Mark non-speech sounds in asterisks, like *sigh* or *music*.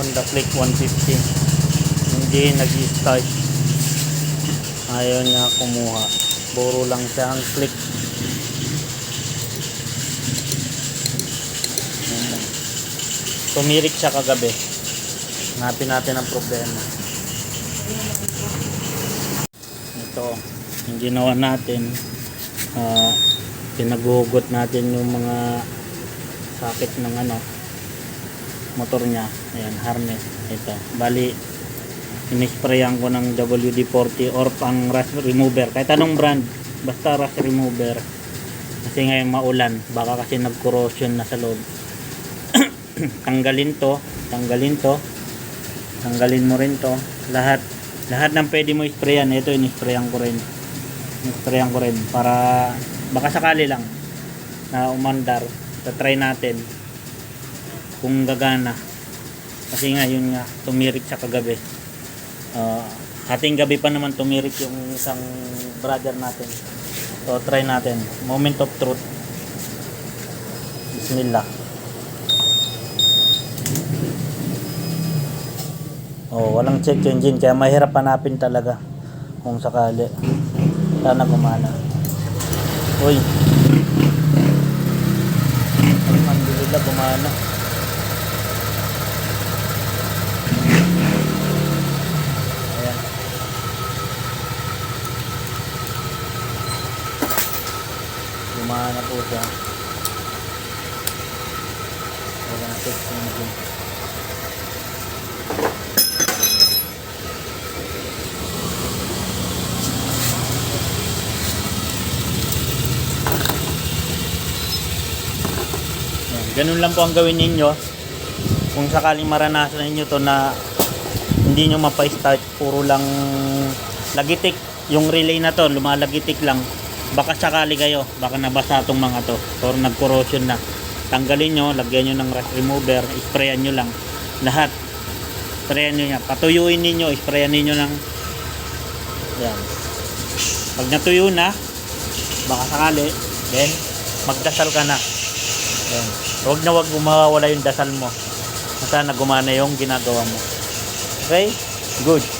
Honda Click 150 hindi nag-start. Ayaw niya kumuha. Puro lang siya ang click tumirik siya kagabi. Hanapin natin ang problema. Ito yung ginawa natin ah pinagugot natin yung mga sakit ng ano motor niya ayan harness. Ito. Bali inisprayan ko ng WD-40 or pang rust remover. Kahit anong brand basta rust remover. Kasi ngayon maulan. Baka kasi nag corrosion na sa loob. *clears throat* Tanggalin to. Tanggalin to. Tanggalin mo rin to. Lahat. Lahat ng pwede mo isprayan. Ito inisprayan ko rin. Inisprayan ko rin para baka sakali lang na umandar. Try natin kung gagana kasi nga yun nga tumirik sa kagabi. Uh, hating gabi pa naman tumirik yung isang brother natin. So try natin. Moment of truth. Bismillah. Oh walang check engine kaya mahirap hanapin talaga kung sakali. Sana gumana. Uy. Alhamdulillah gumana Ayan. Gumana po siya. Walang check engine. Ganun lang po ang gawin ninyo. Kung sakaling maranasan ninyo to na hindi nyo mapa-start, puro lang lagitik. Yung relay na to, lumalagitik lang. Baka sakali kayo, baka nabasa tong mga to or nag-corrosion na. Tanggalin nyo, lagyan nyo ng rust remover, sprayan nyo lang. Lahat. Sprayan nyo yan. Patuyuin ninyo, sprayan ninyo ng yan. Pag natuyo na, baka sakali, then magdasal ka na. Yan. Huwag na huwag mawawala yung dasal mo. Sana gumana yung ginagawa mo. Okay? Good.